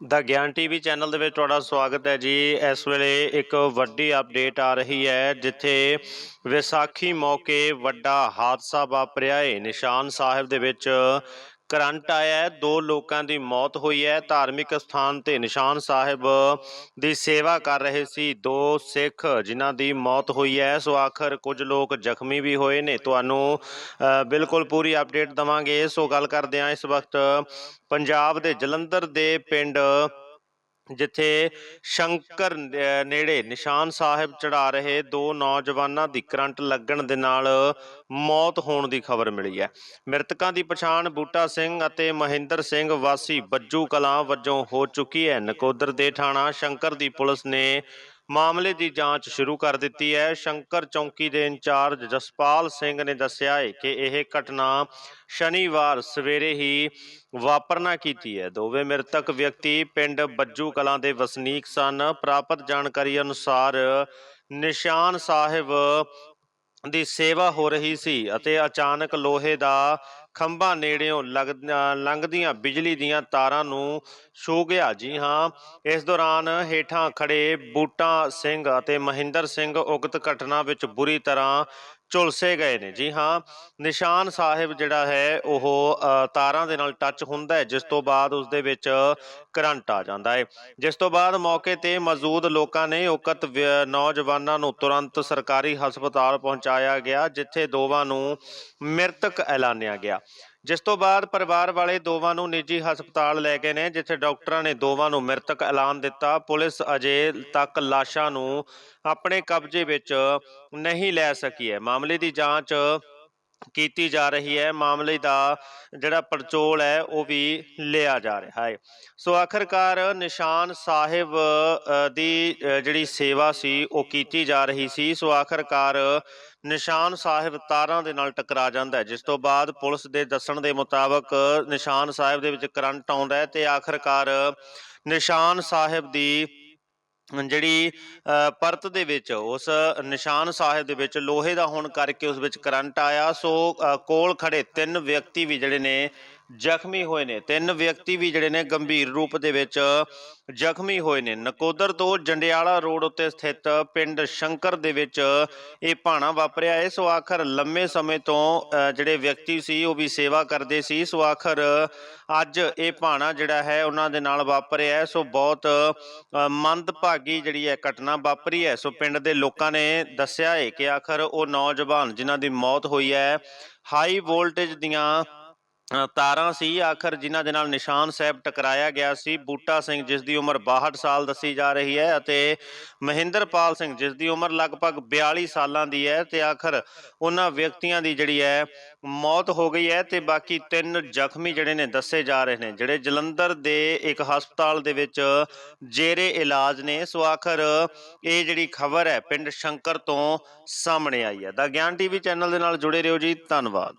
ਦਾ ਗਿਆਨ TV channel ਦੇ ਵਿੱਚ ਤੁਹਾਡਾ ਸਵਾਗਤ ਹੈ ਜੀ। ਇਸ ਵੇਲੇ ਇੱਕ ਵੱਡੀ ਅਪਡੇਟ ਆ ਰਹੀ ਹੈ, ਜਿੱਥੇ ਵਿਸਾਖੀ ਮੌਕੇ ਵੱਡਾ ਹਾਦਸਾ ਵਾਪਰਿਆ ਹੈ। ਨਿਸ਼ਾਨ ਸਾਹਿਬ ਦੇ ਵਿੱਚ ਕਰੰਟ ਆਇਆ ਹੈ, ਦੋ ਲੋਕਾਂ ਦੀ ਮੌਤ ਹੋਈ ਹੈ। ਧਾਰਮਿਕ ਸਥਾਨ ਤੇ ਨਿਸ਼ਾਨ ਸਾਹਿਬ ਦੀ ਸੇਵਾ ਕਰ ਰਹੇ ਸੀ ਦੋ ਸਿੱਖ, ਜਿਨ੍ਹਾਂ ਦੀ ਮੌਤ ਹੋਈ ਹੈ। ਸੋ ਆਖਰ ਕੁਝ ਲੋਕ ਜ਼ਖਮੀ ਵੀ ਹੋਏ ਨੇ। ਤੁਹਾਨੂੰ ਬਿਲਕੁਲ ਪੂਰੀ ਅਪਡੇਟ ਦਵਾਂਗੇ। ਸੋ ਗੱਲ ਕਰਦੇ ਹਾਂ ਇਸ ਵਕਤ ਪੰਜਾਬ ਦੇ ਜਲੰਧਰ ਦੇ ਪਿੰਡ ਜਿੱਥੇ ਸ਼ੰਕਰ ਨੇੜੇ ਨਿਸ਼ਾਨ ਸਾਹਿਬ ਚੜਾ ਰਹੇ ਦੋ ਨੌਜਵਾਨਾਂ ਦੀ ਕਰੰਟ ਲੱਗਣ ਦੇ ਨਾਲ ਮੌਤ ਹੋਣ ਦੀ ਖਬਰ ਮਿਲੀ ਹੈ। ਮ੍ਰਿਤਕਾਂ ਦੀ ਪਛਾਣ ਬੂਟਾ ਸਿੰਘ ਅਤੇ ਮਹਿੰਦਰ ਸਿੰਘ ਵਾਸੀ ਬੱਜੂ ਕਲਾਂ ਵਜੋਂ ਹੋ ਚੁੱਕੀ ਹੈ। ਨਕੋਦਰ ਦੇ ਥਾਣਾ ਸ਼ੰਕਰ ਦੀ ਪੁਲਿਸ ਨੇ ਮਾਮਲੇ ਦੀ ਜਾਂਚ ਸ਼ੁਰੂ ਕਰ ਦਿੱਤੀ ਹੈ। ਸ਼ੰਕਰ ਚੌਂਕੀ ਦੇ ਇੰਚਾਰਜ ਜਸਪਾਲ ਸਿੰਘ ਨੇ ਦੱਸਿਆ ਹੈ ਕਿ ਇਹ ਘਟਨਾ ਸ਼ਨੀਵਾਰ ਸਵੇਰੇ ਹੀ ਵਾਪਰਨਾ ਕੀਤੀ ਹੈ। ਦੋਵੇਂ ਮ੍ਰਿਤਕ ਵਿਅਕਤੀ ਪਿੰਡ ਬੱਜੂ ਕਲਾਂ ਦੇ ਵਸਨੀਕ ਸਨ। ਪ੍ਰਾਪਤ ਜਾਣਕਾਰੀ ਅਨੁਸਾਰ ਨਿਸ਼ਾਨ ਸਾਹਿਬ ਦੀ ਸੇਵਾ ਹੋ ਰਹੀ ਸੀ ਅਤੇ ਅਚਾਨਕ ਲੋਹੇ ਦਾ ਖੰਭਾਂ ਨੇੜਿਓਂ ਲੱਗ- ਅ, ਲੰਘਦੀਆਂ ਬਿਜਲੀ ਦੀਆਂ ਤਾਰਾਂ ਨੂੰ ਛੂ ਗਿਆ। ਜੀ ਹਾਂ ਇਸ ਦੌਰਾਨ ਹੇਠਾਂ ਖੜੇ ਬੂਟਾ ਸਿੰਘ ਅਤੇ ਮਹਿੰਦਰ ਸਿੰਘ ਉਕਤ ਘਟਨਾ ਵਿੱਚ ਬੁਰੀ ਤਰ੍ਹਾਂ ਝੁਲਸੇ ਗਏ ਨੇ। ਜੀ ਹਾਂ, ਨਿਸ਼ਾਨ ਸਾਹਿਬ ਜਿਹੜਾ ਹੈ, ਉਹ ਤਾਰਾਂ ਦੇ ਨਾਲ ਟੱਚ ਹੁੰਦਾ ਹੈ, ਜਿਸ ਤੋਂ ਬਾਅਦ ਉਸ ਦੇ ਵਿੱਚ ਕਰੰਟ ਆ ਜਾਂਦਾ ਹੈ। ਜਿਸ ਤੋਂ ਬਾਅਦ ਮੌਕੇ ਤੇ ਮੌਜੂਦ ਲੋਕਾਂ ਨੇ ਉਕਤ ਵਿਅ- ਨੌਜਵਾਨਾਂ ਨੂੰ ਤੁਰੰਤ ਸਰਕਾਰੀ ਹਸਪਤਾਲ ਪਹੁੰਚਾਇਆ ਗਿਆ, ਜਿੱਥੇ ਦੋਵਾਂ ਨੂੰ ਮ੍ਰਿਤਕ ਐਲਾਨਿਆ ਗਿਆ। ਜਿਸ ਤੋਂ ਬਾਅਦ ਪਰਿਵਾਰ ਵਾਲੇ ਦੋਵਾਂ ਨੂੰ ਨਿੱਜੀ ਹਸਪਤਾਲ ਲੈ ਗਏ ਨੇ, ਜਿੱਥੇ ਡਾਕਟਰਾਂ ਨੇ ਦੋਵਾਂ ਨੂੰ ਮ੍ਰਿਤਕ ਐਲਾਨ ਦਿੱਤਾ। ਪੁਲਿਸ ਅਜੇ ਤੱਕ ਲਾਸ਼ਾਂ ਨੂੰ ਆਪਣੇ ਕਬਜ਼ੇ ਵਿੱਚ ਨਹੀਂ ਲੈ ਸਕੀ ਹੈ। ਮਾਮਲੇ ਦੀ ਜਾਂਚ ਕੀਤੀ ਜਾ ਰਹੀ ਹੈ। ਮਾਮਲੇ ਦਾ ਜਿਹੜਾ ਪੜਚੋਲ ਹੈ, ਉਹ ਵੀ ਲਿਆ ਜਾ ਰਿਹਾ ਹੈ। ਸੋ ਆਖਰਕਾਰ ਨਿਸ਼ਾਨ ਸਾਹਿਬ ਦੀ ਜਿਹੜੀ ਸੇਵਾ ਸੀ, ਉਹ ਕੀਤੀ ਜਾ ਰਹੀ ਸੀ। ਸੋ ਆਖਰਕਾਰ ਨਿਸ਼ਾਨ ਸਾਹਿਬ ਤਾਰਾਂ ਦੇ ਨਾਲ ਟਕਰਾ ਜਾਂਦਾ ਹੈ। ਜਿਸ ਤੋਂ ਬਾਅਦ ਪੁਲਿਸ ਦੇ ਦੱਸਣ ਦੇ ਮੁਤਾਬਕ ਨਿਸ਼ਾਨ ਸਾਹਿਬ ਦੇ ਵਿੱਚ ਕਰੰਟ ਆਉਂਦਾ ਹੈ ਤੇ ਆਖਰਕਾਰ ਨਿਸ਼ਾਨ ਸਾਹਿਬ ਦੀ ਜਿਹੜੀ ਪਰਤ ਦੇ ਵਿੱਚ, ਉਸ ਨਿਸ਼ਾਨ ਸਾਹਿਬ ਦੇ ਵਿੱਚ ਲੋਹੇ ਦਾ ਹੋਣ ਕਰਕੇ ਉਸ ਵਿੱਚ ਕਰੰਟ ਆਇਆ। ਸੋ ਕੋਲ ਖੜੇ ਤਿੰਨ ਵਿਅਕਤੀ ਵੀ ਜਿਹੜੇ ਨੇ ਜ਼ਖਮੀ ਹੋਏ ਨੇ। ਤਿੰਨ ਵਿਅਕਤੀ ਵੀ ਜਿਹੜੇ ਨੇ ਗੰਭੀਰ ਰੂਪ ਦੇ ਵਿੱਚ ਜ਼ਖਮੀ ਹੋਏ ਨੇ। ਨਕੋਦਰ ਤੋਂ ਜੰਡਿਆਲਾ ਰੋਡ ਉੱਤੇ ਸਥਿਤ ਪਿੰਡ ਸ਼ੰਕਰ ਦੇ ਵਿੱਚ ਇਹ ਭਾਣਾ ਵਾਪਰਿਆ। ਹੈ ਸੋ ਆਖਰ ਲੰਮੇ ਸਮੇਂ ਤੋਂ ਜਿਹੜੇ ਵਿਅਕਤੀ ਸੀ, ਉਹ ਵੀ ਸੇਵਾ ਕਰਦੇ ਸੀ। ਸੋ ਆਖਰ ਅੱਜ ਇਹ ਭਾਣਾ ਜਿਹੜਾ ਹੈ, ਉਹਨਾਂ ਦੇ ਨਾਲ ਵਾਪਰਿਆ ਹੈ। ਸੋ ਬਹੁਤ ਮੰਦਭਾਗੀ ਜਿਹੜੀ ਹੈ ਘਟਨਾ ਵਾਪਰੀ ਹੈ। ਸੋ ਪਿੰਡ ਦੇ ਲੋਕਾਂ ਨੇ ਦੱਸਿਆ ਹੈ ਕਿ ਆਖਰ ਉਹ ਨੌਜਵਾਨ ਜਿਨ੍ਹਾਂ ਦੀ ਮੌਤ ਹੋਈ ਹੈ, ਹਾਈ ਵੋਲਟੇਜ ਦੀਆਂ ਤਾਰਾਂ ਸੀ, ਆਖਰ ਜਿਨ੍ਹਾਂ ਦੇ ਨਾਲ ਨਿਸ਼ਾਨ ਸਾਹਿਬ ਟਕਰਾਇਆ ਗਿਆ ਸੀ। ਬੂਟਾ ਸਿੰਘ, ਜਿਸ ਦੀ ਉਮਰ 62 ਸਾਲ ਦੱਸੀ ਜਾ ਰਹੀ ਹੈ ਅਤੇ ਮਹਿੰਦਰਪਾਲ ਸਿੰਘ, ਜਿਸ ਦੀ ਉਮਰ ਲਗਭਗ 42 ਸਾਲਾਂ ਦੀ ਹੈ ਤੇ ਆਖਰ ਉਹਨਾਂ ਵਿਅਕਤੀਆਂ ਦੀ ਜਿਹੜੀ ਹੈ ਮੌਤ ਹੋ ਗਈ ਹੈ ਤੇ ਬਾਕੀ ਤਿੰਨ ਜ਼ਖਮੀ ਜਿਹੜੇ ਨੇ ਦੱਸੇ ਜਾ ਰਹੇ ਨੇ, ਜਿਹੜੇ ਜਲੰਧਰ ਦੇ ਇੱਕ ਹਸਪਤਾਲ ਦੇ ਵਿੱਚ ਜੇਰੇ ਇਲਾਜ ਨੇ। ਸੋ ਆਖਰ ਇਹ ਜਿਹੜੀ ਖਬਰ ਹੈ ਪਿੰਡ ਸ਼ੰਕਰ ਤੋਂ ਸਾਹਮਣੇ ਆਈ ਹੈ। ਦਾ ਗਿਆਨ ਟੀਵੀ ਚੈਨਲ ਦੇ ਨਾਲ ਜੁੜੇ ਰਹੋ ਜੀ, ਧੰਨਵਾਦ।